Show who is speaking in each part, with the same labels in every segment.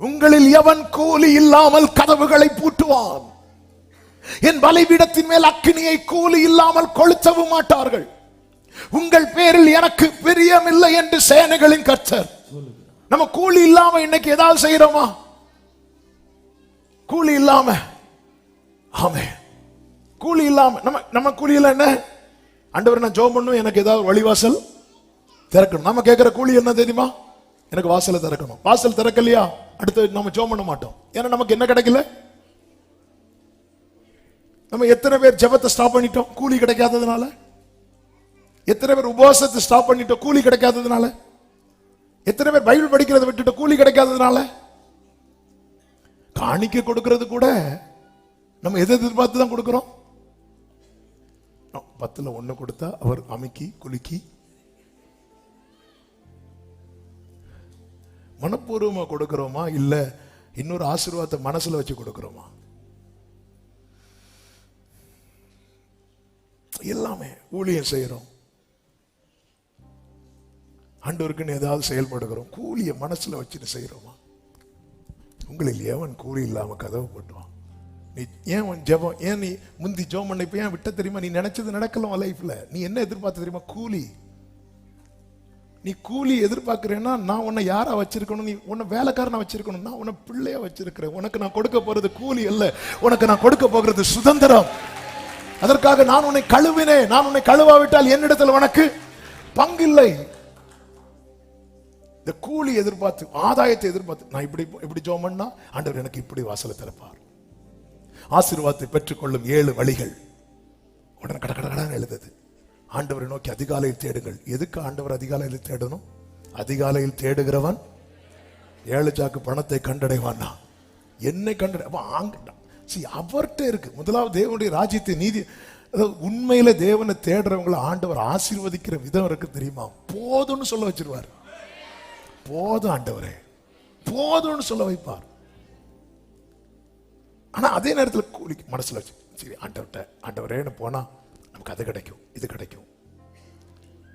Speaker 1: உங்களில் எவன் கூலி இல்லாமல் கதவுகளை பூட்டுவான்? என் பலிபீடத்தின் மேல் அக்கினியை கூலி இல்லாமல் கொளுத்தவும் மாட்டார்கள். உங்கள் பேரில் எனக்கு பிரியமில்லை என்று சேனைகளின் கர்த்தர். நம்ம கூலி இல்லாம இன்னைக்கு ஏதாவது செய்யறோமா கூலி இல்லாம. ஆமே கூலி இல்லாம. நம்ம நம்ம கூலியில என்ன? ஆண்டவர் நான் ஜோம் பண்ணும்? எனக்கு ஏதாவது வழிவாசல் திறக்கணும். நம்ம கேட்கிற கூலி என்ன தெரியுமா? எனக்கு வாசலை திறக்கணும். வாசல் திறக்கலையா? அடுத்து நம்ம ஜோம் பண்ண மாட்டோம். ஏன்னா நமக்கு என்ன கிடைக்கல? நம்ம எத்தனை பேர் ஜெபத்தை ஸ்டாப் பண்ணிட்டோம்? கூலி கிடைக்காததுனால? எத்தனை பேர் உபவாசத்தை ஸ்டாப் பண்ணிட்டோம்? கூலி கிடைக்காததுனால? எத்தனை பேர் பைபிள் படிக்கிறத விட்டுட்டு கூலி கிடைக்காததுனால? காணிக்க கொடுக்கறது கூட நம்ம எதை எதிர்பார்த்து தான் கொடுக்கிறோம்? பத்துல ஒண்ணு கொடுத்தா அவர் அமைக்கி குலுக்கி மனப்பூர்வமாக கொடுக்குறோமா? இல்லை இன்னொரு ஆசீர்வாதத்தை மனசில் வச்சு கொடுக்குறோமா? எல்லாமே ஊழியம் செய்கிறோம் ஆண்டவருக்குன்னு ஏதாவது செயல்படுகிறோம். கூலியை மனசில் வச்சுட்டு செய்கிறோமா உங்களில் எவன் கூலி இல்லாமல் கதவு போட்டுவான். நீ ஏன் உன் ஜெபம் ஏன் நீ முந்தி ஜெபம் பண்ண இப்போ ஏன் விட்ட தெரியுமா? நீ நினச்சது நடக்கலாம் லைஃப்பில் நீ என்ன எதிர்பார்த்த தெரியுமா? கூலி. நீ கூலி எதிர்பார்க்குறேன்னா நான் உன்னை யாராக வச்சிருக்கணும்? நீ உன்னை வேலைக்காரனை வச்சிருக்கணும். நான் உன்னை பிள்ளையா வச்சிருக்கிறேன். உனக்கு நான் கொடுக்க போகிறது கூலி இல்லை உனக்கு நான் கொடுக்க போகிறது சுதந்திரம். அதற்காக நான் உன்னை கழுவினேன். நான் உன்னை கழுவாவிட்டால் என்னிடத்தில் உனக்கு பங்கில்லை. இந்த கூலி எதிர்பார்த்து ஆதாயத்தை எதிர்பார்த்து நான் இப்படி இப்படி ஜோம் பண்ணா ஆண்டவர் எனக்கு இப்படி வாசலை திறப்பார். ஆசீர்வாதத்தை பெற்றுக்கொள்ளும் ஏழு வழிகள். உடனே கட கட எழுதுது. ஆண்டவரை நோக்கி அதிகாலையில் தேடுங்கள். எதுக்கு ஆண்டவர் அதிகாலையில் தேடணும்? அதிகாலையில் தேடுகிறவன் ஏழு சாக்கு பணத்தை கண்டடைவான்னா என்னை கண்டடை அப்ப அவர்ட்ட இருக்கு. முதலாவது தேவனுடைய ராஜ்யத்தை நீதி அதாவது உண்மையில தேவனை தேடுறவங்களை ஆண்டவர் ஆசீர்வதிக்கிற விதம் இருக்கு தெரியுமா? போதும்னு சொல்ல வச்சிருவார். போதும் ஆண்டவரே. போதும்னு சொல்ல வைப்பார். ஆனா அதே நேரத்தில் கூலி மனசுல வச்சு சரி ஆண்டவர்கிட்ட ஆண்டவரேன்னு போனா நமக்கு அது கிடைக்கும் இது கிடைக்கும்.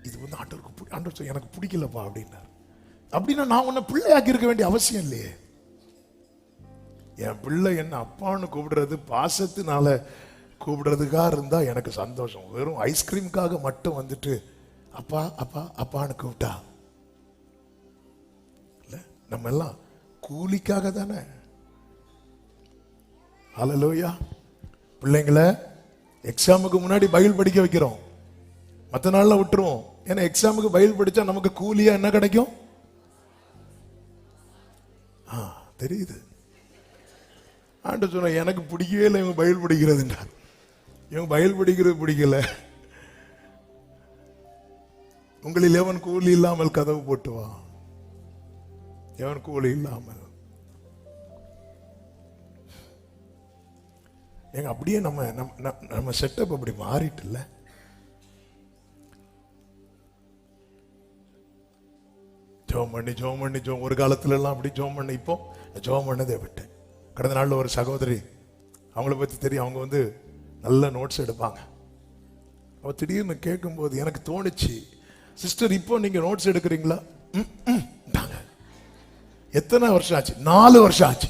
Speaker 1: இது வந்து ஆண்டவருக்கு ஆண்டவர் எனக்கு பிடிக்கலப்பா அப்படின்னார். அப்படின்னா நான் உன்னை பிள்ளையாக்கி இருக்க வேண்டிய அவசியம் இல்லையே. என் பிள்ளை என்ன அப்பான்னு கூப்பிடுறது பாசத்தினால கூப்பிடுறதுக்காக இருந்தால் எனக்கு சந்தோஷம். வெறும் ஐஸ்கிரீமுக்காக மட்டும் வந்துட்டு அப்பா அப்பா அப்பான்னு கூப்பிட்டா? இல்லை நம்ம எல்லாம் கூலிக்காக தானே. ஹalleluya பிள்ளைங்கள எக்ஸாமுக்கு முன்னாடி பைபிள் படிக்க வைக்கிறோம். மற்ற நாளில் விட்டுருவோம். ஏன்னா எக்ஸாமுக்கு பயில் படித்தா நமக்கு கூலியாக என்ன கிடைக்கும்? ஆ தெரியுது. ஆண்டு சொன்ன எனக்கு பிடிக்கவே இல்லை இவங்க பயில் படிக்கிறதுன்றார் இவங்க பயில் படிக்கிறது பிடிக்கல. உங்களில் எவன் கூலி இல்லாமல் கதவு போட்டு வா. எவன் கூலி இல்லாமல். ஏங்க அப்படியே நம்ம நம்ம- நம்ம நம்ம செட்டப் அப்படி மாறிட்டுல்ல? ஜோம் பண்ணி ஜோம் பண்ணி ஜோம். ஒரு காலத்துல எல்லாம் அப்படி ஜோம் பண்ணி இப்போ ஜோம் பண்ணதே விட்டேன். கடந்த நாளில் ஒரு சகோதரி அவங்கள பற்றி தெரியும். அவங்க வந்து நல்ல நோட்ஸ் எடுப்பாங்க. அவள் திடீர்னு கேட்கும்போது எனக்கு தோணுச்சு சிஸ்டர் இப்போ நீங்கள் நோட்ஸ் எடுக்கிறீங்களா? ம், எத்தனை வருஷம் ஆச்சு? நாலு வருஷம் ஆச்சு.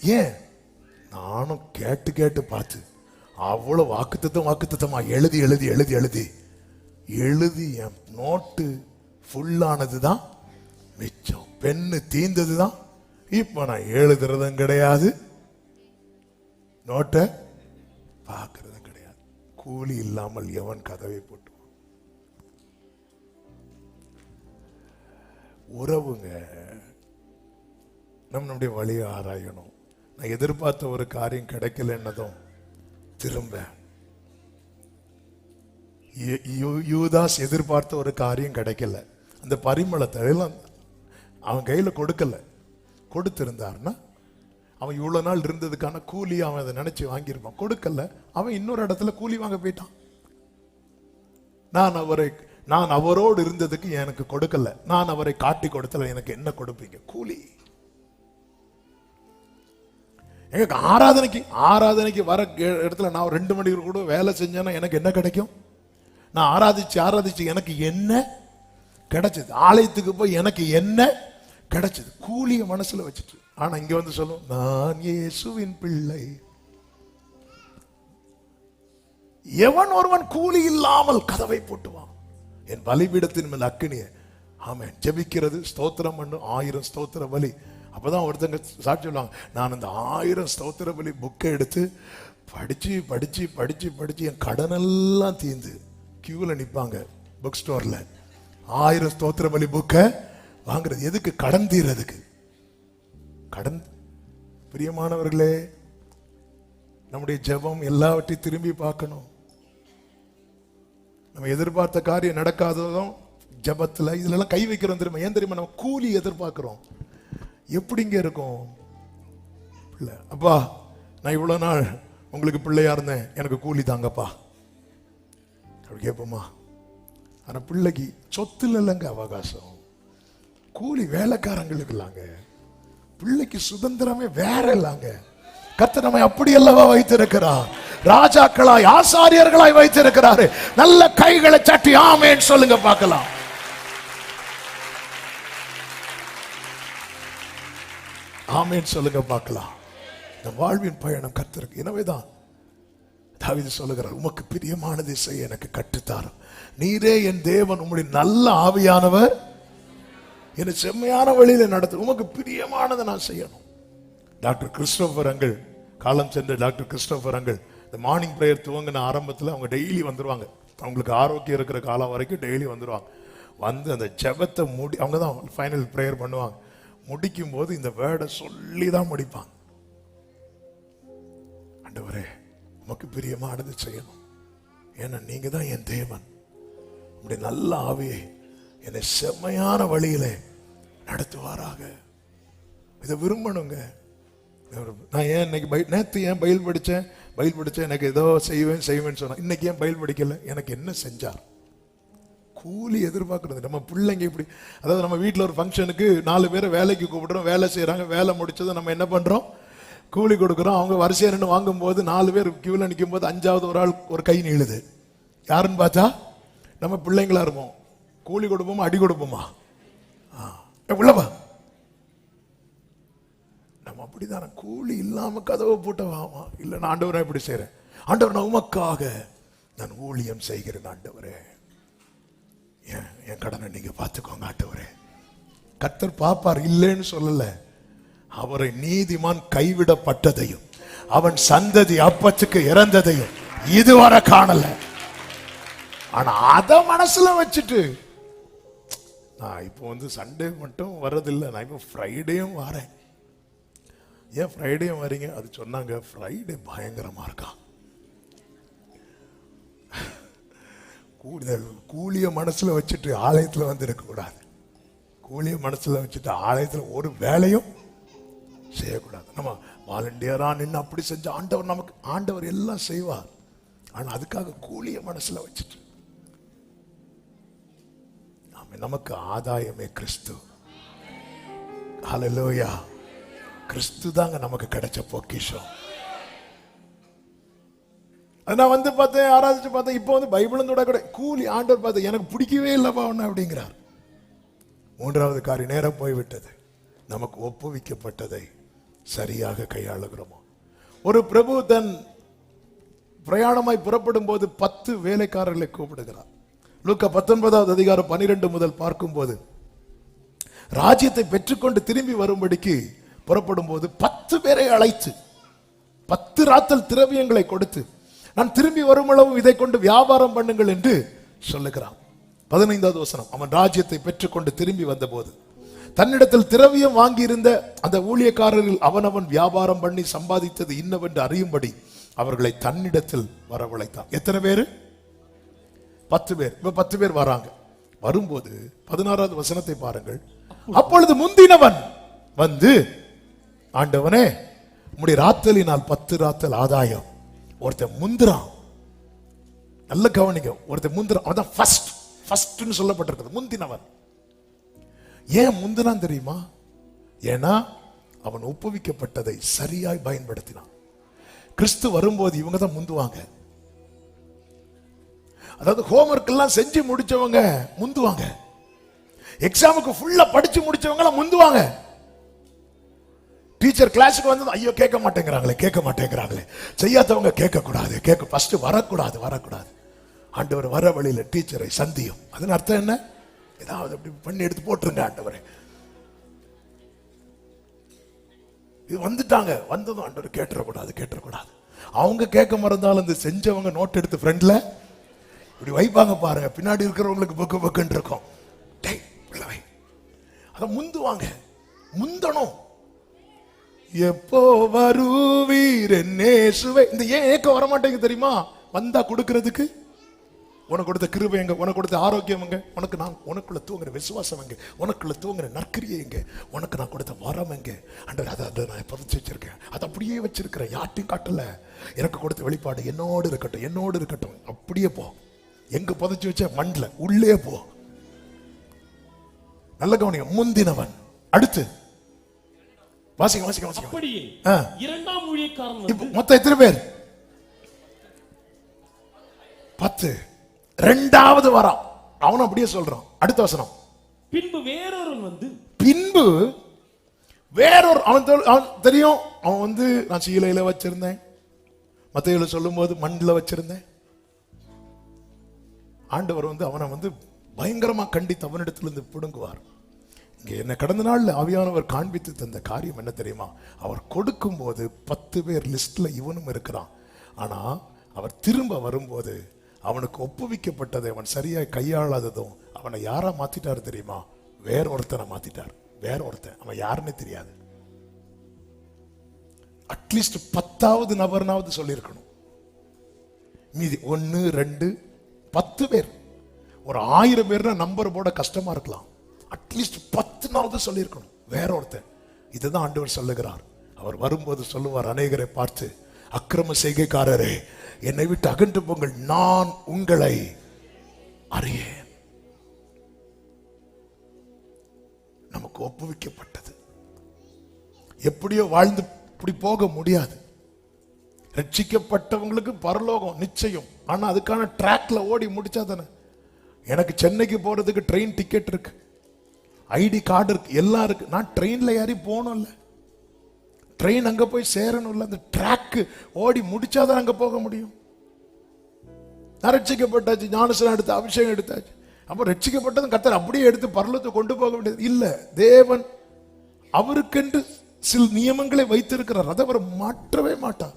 Speaker 1: ஏன்? நானும் கேட்டு கேட்டு பார்த்து அவ்வளோ வாக்குத்தத்தம் வாக்குத்தத்தமா எழுதி எழுதி எழுதி எழுதி எழுதி என் நோட்டு ஃபுல்லானது தான் மிச்சம். பெண்ணு தீந்தது தான் இப்போ நான் எழுதுறதும் கிடையாது. நோட்டை பார்க்கறதும் கிடையாது. கூலி இல்லாமல் எவன் கதவை போட்டு உறவுங்க நம்ம நம்முடைய வழியை ஆராயணும். நான் எதிர்பார்த்த ஒரு காரியம் கிடைக்கலன்னதும் திரும்ப. யூதாஸ் எதிர்பார்த்த ஒரு காரியம் கிடைக்கல. அந்த பரிமளத்தை அவன் கையில் கொடுக்கல. கொடுத்துருந்தாருன்னா அவன் இவ்வளோ நாள் இருந்ததுக்கான கூலி அவன் அதை நினச்சி வாங்கியிருப்பான். கொடுக்கல. அவன் இன்னொரு இடத்துல கூலி வாங்க போயிட்டான். நான் அவரை நான் அவரோடு இருந்ததுக்கு எனக்கு கொடுக்கல. நான் அவரை காட்டி கொடுத்தல எனக்கு என்ன கொடுப்பீங்க? கூலி. எங்க ஆராதனைக்கு ஆராதனைக்கு வர கே- இடத்துல நான் ரெண்டு மணிக்கு கூட வேலை செஞ்சேன்னா எனக்கு என்ன கிடைக்கும்? நான் ஆராதிச்சு ஆராதிச்சு எனக்கு என்ன கிடைச்சது? ஆலயத்துக்கு போய் எனக்கு என்ன கிடைச்சது. கூலிய மனசுல வச்சுட்டு. ஆனா இங்க வந்து சொல்லும் நான் இயேசுவின் பிள்ளை. எவன் ஒருவன் கூலி இல்லாமல் கதவை போட்டுவான்? என் பலிபீடத்தின் மேல் அக்கினிய. ஆமென். ஜெபிக்கிறது ஸ்தோத்திரம் பண்ணும் ஆயிரம் ஸ்தோத்திர பலி. அப்பதான் ஒருத்தங்க சாட்சி சொல்லுவாங்க நான் அந்த ஆயிரம் ஸ்தோத்திர பலி புக்கை எடுத்து படிச்சு படிச்சு படிச்சு படிச்சு என் கடனெல்லாம் தீந்து கியூவில் நிற்பாங்க புக் ஸ்டோர்ல ஆயிரம் ஸ்தோத்திர பலி புக்கை வாங்குறது. எதுக்கு? கடன் தீர்றதுக்கு. கடன். பிரியமானவர்களே நம்முடைய ஜெபம் எல்லாவற்றையும் திரும்பி பார்க்கணும். நம்ம எதிர்பார்த்த காரியம் நடக்காததும் ஜெபத்துல இதுல எல்லாம் கை வைக்கிறோம் தெரியுமா? ஏன் தெரியுமா? நம்ம கூலி எதிர்பார்க்கிறோம். எப்படிங்க இருக்கும்? பிள்ளை அப்பா நான் இவ்வளவு நாள் உங்களுக்கு பிள்ளையா இருந்தேன். எனக்கு கூலி தாங்கப்பா. அப்படி கேட்போமா? ஆனால் பிள்ளைக்கு சொத்துல இல்லைங்க அவகாசம். கூலி வேலைக்காரங்களுக்கு இல்லாங்க பிள்ளைக்கு சுதந்திரமே வேற இல்லாங்க. கத்த நம்மை அப்படி அல்லவா வைத்திருக்கிறார். ராஜாக்களாய் ஆசாரியர்களாய் வைத்திருக்கிறாரு. நல்ல கைகளை சட்டி ஆமேன்னு சொல்லுங்க பார்க்கலாம். ஆமேன்னு சொல்லுங்க பார்க்கலாம். இந்த வாழ்வின் பயணம் கத்திருக்கு எனவேதான் தாவீது சொல்லுகிறார் உமக்கு பிரியமானதை செய்ய எனக்கு கற்றுத்தாரும். நீரே என் தேவன் உம்முடைய நல்ல ஆவியானவர். என்னை செம்மையான வழியில் நடத்து. உமக்கு பிரியமானதை நான் செய்யணும். டாக்டர் கிறிஸ்டோபர் அங்கிள் காலம் சென்ற டாக்டர் கிறிஸ்டோபர் அங்கிள் இந்த மார்னிங் ப்ரேயர் துவங்கின ஆரம்பத்தில் அவங்க டெய்லி வந்துருவாங்க. அவங்களுக்கு ஆரோக்கியம் இருக்கிற காலம் வரைக்கும் டெய்லி வந்துடுவாங்க வந்து அந்த ஜபத்தை முடி அவங்க தான் ஃபைனல் ப்ரேயர் பண்ணுவாங்க. முடிக்கும் போது இந்த வேர்டை சொல்லி தான் முடிப்பாங்க. ஆண்டவரே உமக்கு பிரியமானது செய்யணும். ஏன்னா நீங்கள் தான் என் தேவன். உங்களுடைய நல்ல ஆவியை என்னை செம்மையான வழியிலே நடத்துவாராக. இதை விரும்பணுங்க. நான் ஏன் இன்னைக்கு பை நேற்று ஏன் பயில் படித்தேன் பயில் படித்தேன் எனக்கு ஏதோ செய்வேன் செய்வேன்னு சொன்னேன். இன்னைக்கு ஏன் பயில் படிக்கல? எனக்கு என்ன செஞ்சார் கூலி எதிர்பார்க்கறது. நம்ம பிள்ளைங்க இப்படி அதாவது நம்ம வீட்டில் ஒரு ஃபங்க்ஷனுக்கு நாலு பேரை வேலைக்கு கூப்பிடுறோம் வேலை செய்கிறாங்க வேலை முடிச்சதை நம்ம என்ன பண்ணுறோம் கூலி கொடுக்குறோம். அவங்க வரிசையாக நின்று வாங்கும்போது நாலு பேர் கியூவில் நிற்கும் போது அஞ்சாவது ஒரு ஆள் ஒரு கை நீளுது. யாருன்னு பார்த்தா? நம்ம பிள்ளைங்களா இருப்போம். கூலி கொடுப்போமா அடி கொடுப்போமா? ஆ உள்ளவா நம்ம அப்படிதானே கூலி இல்லாம கதவை போட்டவாமா இல்லை நான் ஆண்டவரை இப்படி செய்கிறேன் ஆண்டவர் நான் உமக்காக நான் ஊழியம் செய்கிறேன் ஆண்டவரே. ஏன் என் கடனை நீங்க பார்த்துக்கோங்க ஆண்டவரே. கத்தர் பாப்பார் இல்லைன்னு சொல்லல. அவரை நீதிமான் கைவிடப்பட்டதையும் அவன் சந்ததி அப்பத்துக்கு இறந்ததையும் இதுவரை காணல. ஆனா அத மனசுல வச்சுட்டு நான் இப்போ வந்து சண்டே மட்டும் வர்றதில்லை. நான் இப்போ ஃப்ரைடேயும் வரேன். ஏன் ஃப்ரைடேயும் வரீங்க? அது சொன்னாங்க ஃப்ரைடே பயங்கரமாக இருக்கான் கூடுதல் கூலிய மனசில் வச்சுட்டு ஆலயத்தில் வந்து இருக்கக்கூடாது கூலிய மனசில் வச்சுட்டு ஆலயத்தில் ஒரு வேலையும் செய்யக்கூடாது. நம்ம வாலண்டியராக நின்று அப்படி செஞ்ச ஆண்டவர் நமக்கு ஆண்டவர் எல்லாம் செய்வார். ஆனால் அதுக்காக கூலிய மனசில் வச்சுட்டு நமக்கு ஆதாயமே கிறிஸ்து. ஹலலோயா கிறிஸ்து தாங்க நமக்கு கிடைச்ச பொக்கிஷம். நான் வந்து பார்த்தேன் ஆராதிச்சு பார்த்தேன் இப்போ வந்து பைபிளும் கூட கூட கூலி ஆண்டவர் பார்த்தேன் எனக்கு பிடிக்கவே இல்லைப்பா ஒன்று அப்படிங்கிறார். மூன்றாவது காரி நேரம் போய்விட்டது. நமக்கு ஒப்புவிக்கப்பட்டதை சரியாக கையாளுகிறோமோ? ஒரு பிரபு தன் பிரயாணமாய் புறப்படும் போது பத்து வேலைக்காரர்களை கூப்பிடுகிறார். லூக்கா பத்தொன்பதாவது அதிகாரம் பன்னிரெண்டு முதல் பார்க்கும்போது ராஜ்யத்தை பெற்றுக்கொண்டு திரும்பி வரும்படிக்கு புறப்படும் போது பத்து பேரை அழைத்து பத்து ராத்தல் திரவியங்களை கொடுத்து நான் திரும்பி வருமளவும் இதை கொண்டு வியாபாரம் பண்ணுங்கள் என்று சொல்லுகிறான் பதினைந்தாவது வசனம் அவன் ராஜ்யத்தை பெற்றுக்கொண்டு திரும்பி வந்தபோது தன்னிடத்தில் திரவியம் வாங்கியிருந்த அந்த ஊழியக்காரரில் அவனவன் வியாபாரம் பண்ணி சம்பாதித்தது இன்னவென்று அறியும்படி அவர்களை தன்னிடத்தில் வரவழைத்தான். எத்தனை பேரு? பத்து பேர் இப்ப பத்து பேர் வராங்க. வரும்போது பதினாறாவது வசனத்தை பாருங்கள். அப்பொழுது முந்தினவன் வந்து ஆண்டவனே உம்முடைய ராத்தலினால் பத்து ராத்தல் ஆதாயம். ஒருத்தன் முந்திரான் நல்ல கவனிங்க ஒருத்தன் முந்திரான் அதான் ஃபர்ஸ்ட் ஃபர்ஸ்ட்னு சொல்லப்பட்டிருக்கிறது முந்தினவன். ஏன் முந்தினான் தெரியுமா? ஏன்னா அவன் ஒப்புவிக்கப்பட்டதை சரியாய் பயன்படுத்தினான். கிறிஸ்து வரும்போது இவங்க தான் முந்துவாங்க. அதாவது ஹோம்ஒர்க் எல்லாம் செஞ்சு முடிச்சவங்க முந்துவாங்க. எக்ஸாமுக்கு ஃபுல்லா படிச்சு முடிச்சவங்களாம் முந்துவாங்க. டீச்சர் கிளாஸுக்கு வந்து ஐயோ கேட்க மாட்டேங்கிறாங்களே கேட்க மாட்டேங்கிறாங்களே. செய்யாதவங்க கேட்கக்கூடாது கேட்க ஃபஸ்ட்டு வரக்கூடாது வரக்கூடாது. ஆண்டவர் வர வழியில் டீச்சரை சந்தியும். அதன் அர்த்தம் என்ன? ஏதாவது அப்படி பண்ணி எடுத்து போட்டுருங்க ஆண்டவரை. இது வந்துட்டாங்க. வந்ததும் ஆண்டவர் கேட்டுறக்கூடாது கேட்டுறக்கூடாது. அவங்க கேட்க மறந்தாலும் இந்த செஞ்சவங்க நோட் எடுத்து ஃப்ரெண்டில் இப்படி வைப்பாங்க பாருங்க பின்னாடி இருக்கிறவங்களுக்கு பக்கு பக்குன்னு இருக்கும். டேய் உள்ள அதை முந்துவாங்க முந்தணும். எப்போ வருவீர் நேசுவை. இந்த ஏன் ஏக்கம் வர மாட்டேங்குது தெரியுமா? வந்தா கொடுக்கறதுக்கு? உனக்கு கொடுத்த கிருபை எங்க? உனக்கு கொடுத்த ஆரோக்கியம் எங்க? உனக்கு நான் உனக்குள்ள தூங்குற விசுவாசம் எங்க? உனக்குள்ள தூங்குற நற்கிரியை எங்க? உனக்கு நான் கொடுத்த வரம் எங்க? அன்று அதை அதை நான் புதைச்சு வச்சிருக்கேன். அதை அப்படியே வச்சிருக்கிறேன் யார்ட்டையும் காட்டல. எனக்கு கொடுத்த வெளிப்பாடு என்னோடு இருக்கட்டும் என்னோடு இருக்கட்டும். அப்படியே போ. எங்க புதைச்சு வச்ச மண்ல உள்ளே போ. நல்ல கவனிங்க முந்தினவன். அடுத்து. வாசிங்க வாசிங்க வாசிங்க.
Speaker 2: அப்படியே. இரண்டாம் ஊழியக்காரன்
Speaker 1: இப்போ மொத்தம் எத்தனை பேர்? பத்து. ரெண்டாவது வரான் அவனும் அப்படியே சொல்றான். அடுத்த வசனம்.
Speaker 2: பின்பு வேறொருவன் வந்து
Speaker 1: பின்பு வேறொரு அவன் அவன் தெரியும். அவன் வந்து நான் சீலையில வச்சிருந்தேன். மத்தையில சொல்லும்போது மண்ணில் வச்சிருந்தேன். ஆண்டவர் வந்து அவனை வந்து பயங்கரமா கண்டித்து அவனிடத்திலிருந்து பிடுங்குவார். இங்கே என்ன கடந்த நாள்ல ஆவியானவர் காண்பித்து தந்த காரியம் என்ன தெரியுமா? அவர் கொடுக்கும்போது பத்து பேர் லிஸ்ட்ல இவனும் இருக்கிறான். ஆனா அவர் திரும்ப வரும்போது அவனுக்கு ஒப்புவிக்கப்பட்டதை அவன் சரியாக கையாளாததும் அவனை யாரா மாற்றிட்டார் தெரியுமா? வேற ஒருத்தனை மாத்திட்டார். வேற ஒருத்தன். அவன் யாருன்னே தெரியாது. அட்லீஸ்ட் பத்தாவது நபர்னாவது சொல்லியிருக்கணும். மீதி ஒன்னு ரெண்டு பத்து பேர். ஒரு ஆயிரம் பேர்னா நம்பர் போட கஷ்டமா இருக்கலாம். அட்லீஸ்ட் பத்து பத்துனாவது சொல்லியிருக்கணும். வேற ஒருத்தன் இதுதான் ஆண்டவர் சொல்லுகிறார். அவர் வரும்போது சொல்லுவார் அநேகரை பார்த்து அக்கிரம செய்கைக்காரரே என்னை விட்டு அகன்று போங்கள். நான் உங்களை அறியேன். நமக்கு ஒப்புவிக்கப்பட்டது. எப்படியோ வாழ்ந்து இப்படி போக முடியாது. ரட்சிக்கப்பட்டவங்களுக்கு பரலோகம் நிச்சயம். ஆனால் அதுக்கான ட்ராக்ல ஓடி முடிச்சா தானே? எனக்கு சென்னைக்கு போறதுக்கு ட்ரெயின் டிக்கெட் இருக்கு. ஐடி கார்டு இருக்கு எல்லாம் இருக்கு. நான் ட்ரெயின்ல ஏறி போகணும்ல. ட்ரெயின் அங்கே போய் சேரணும்ல. அந்த ட்ராக்கு ஓடி முடிச்சாதான் அங்கே போக முடியும். நான் ரட்சிக்கப்பட்டாச்சு ஞானசனம் எடுத்து அபிஷேகம் எடுத்தாச்சு. அப்போ ரட்சிக்கப்பட்டதும் கத்தர் அப்படியே எடுத்து பரலத்தை கொண்டு போக வேண்டியது இல்லை. தேவன் அவருக்கென்று சில நியமங்களை வைத்திருக்கிறார். அதை அவர் மாற்றவே மாட்டார்.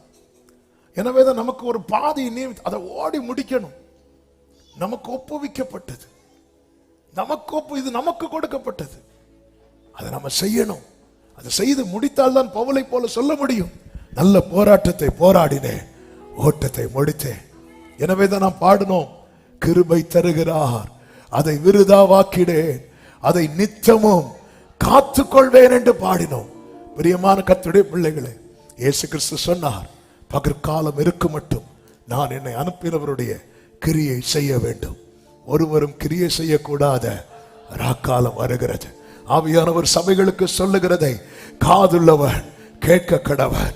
Speaker 1: எனவே தான் நமக்கு ஒரு பாதி நீ அதை ஓடி முடிக்கணும். நமக்கு ஒப்புவிக்கப்பட்டது. நமக்கு ஒப்பு இது நமக்கு கொடுக்கப்பட்டது. அதை நம்ம செய்யணும். அதை செய்து முடித்தால் தான் பவுலை போல சொல்ல முடியும். நல்ல போராட்டத்தை போராடினேன் ஓட்டத்தை முடித்தேன். எனவே தான் நாம் பாடினோம் கிருபை தருகிறார். அதை விருதாவாக்கிடேன் அதை நித்தமும் காத்துக்கொள்வேன் என்று பாடினோம். பிரியமான கத்துடைய பிள்ளைகளே இயேசு கிறிஸ்து சொன்னார் பகற்காலம் இருக்கு மட்டும் நான் என்னை அனுப்பினவருடைய கிரியை செய்ய வேண்டும். ஒருவரும் கிரியை செய்யக்கூடாத ராக்காலம் வருகிறது. ஆவியானவர் சபைகளுக்கு சொல்லுகிறதை காதுள்ளவன் கேட்க கடவன்